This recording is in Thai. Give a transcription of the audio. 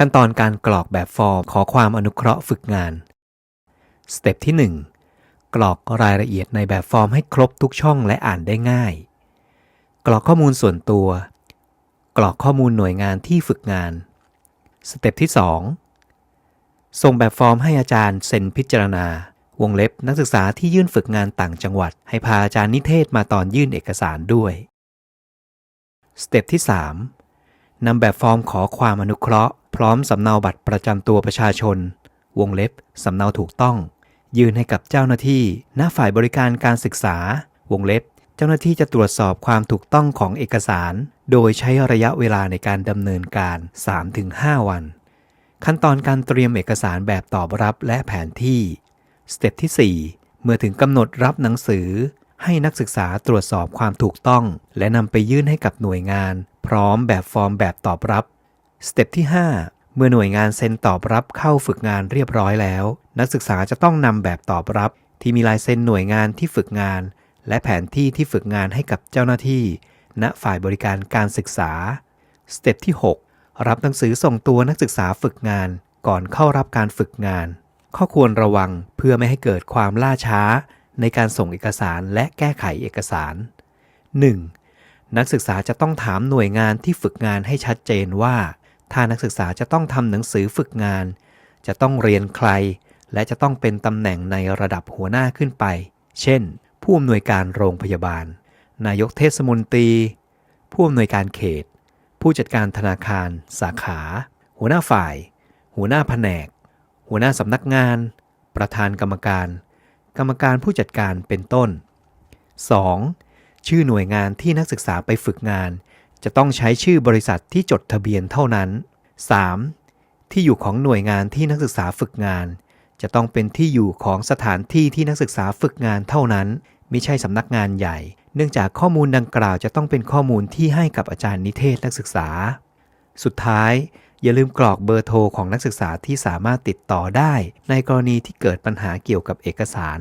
ขั้นตอนการกรอกแบบฟอร์มขอความอนุเคราะห์ฝึกงาน สเต็ปที่ 1 กรอกรายละเอียดในแบบฟอร์มให้ครบทุกช่องและอ่านได้ง่าย กรอกข้อมูลส่วนตัว กรอกข้อมูลหน่วยงานที่ฝึกงาน สเต็ปที่ 2 ส่งแบบฟอร์มให้อาจารย์เซ็นพิจารณา วงเล็บนักศึกษาที่ยื่นฝึกงานต่างจังหวัด ให้พาอาจารย์นิเทศมาตอนยื่นเอกสารด้วย สเต็ปที่ 3นำแบบฟอร์มขอความอนุเคราะห์ พร้อมสำเนาบัตรประจำตัวประชาชน วงเล็บสำเนาถูกต้อง ยื่นให้กับเจ้าหน้าที่ณฝ่ายบริการการศึกษา วงเล็บ เจ้าหน้าที่จะตรวจสอบความถูกต้องของเอกสาร โดยใช้ระยะเวลาในการดำเนินการ 3-5 วัน ขั้นตอนการเตรียมเอกสารแบบตอบรับและแผนที่สเต็ปที่ 4 เมื่อถึงกำหนดรับหนังสือ ให้นักศึกษาตรวจสอบความถูกต้อง และนำไปยื่นให้กับหน่วยงาน พร้อมแบบฟอร์มแบบตอบรับ สเต็ปที่ 5 เมื่อหน่วยงานเซ็นตอบรับเข้าฝึกงานเรียบร้อยแล้ว นักศึกษาจะต้องนำแบบตอบรับ ที่มีลายเซ็นหน่วยงานที่ฝึกงาน และแผนที่ที่ฝึกงานให้กับเจ้าหน้าที่ ณฝ่ายบริการการศึกษาสเต็ปที่ 6 รับหนังสือส่งตัวนักศึกษาฝึกงาน ก่อนเข้ารับการฝึกงาน ข้อควรระวังเพื่อไม่ให้เกิดความล่าช้า ในการส่งเอกสารและแก้ไขเอกสาร 1. นักศึกษาจะต้องถามหน่วยงานที่ฝึกงานให้ชัดเจนว่า ถ้านักศึกษาจะต้องทำหนังสือฝึกงาน จะต้องเรียนใคร และจะต้องเป็นตำแหน่งในระดับหัวหน้าขึ้นไป เช่น ผู้อำนวยการโรงพยาบาล นายกเทศมนตรี ผู้อำนวยการเขต ผู้จัดการธนาคาร สาขา หัวหน้าฝ่าย หัวหน้าแผนก หัวหน้าสำนักงาน ประธานกรรมการ กรรมการผู้จัดการเป็นต้น 2. ชื่อหน่วยงานที่นักศึกษาไปฝึกงาน จะต้องใช้ชื่อบริษัทที่จดทะเบียนเท่านั้น 3. ที่อยู่ของหน่วยงานที่นักศึกษาฝึกงาน จะต้องเป็นที่อยู่ของสถานที่ที่นักศึกษาฝึกงานเท่านั้นไม่ใช่สำนักงานใหญ่ เนื่องจากข้อมูลดังกล่าวจะต้องเป็นข้อมูลที่ให้กับอาจารย์นิเทศนักศึกษา สุดท้าย อย่าลืมกรอกเบอร์โทรของนักศึกษาที่สามารถติดต่อได้ ในกรณีที่เกิดปัญหาเกี่ยวกับเอกสาร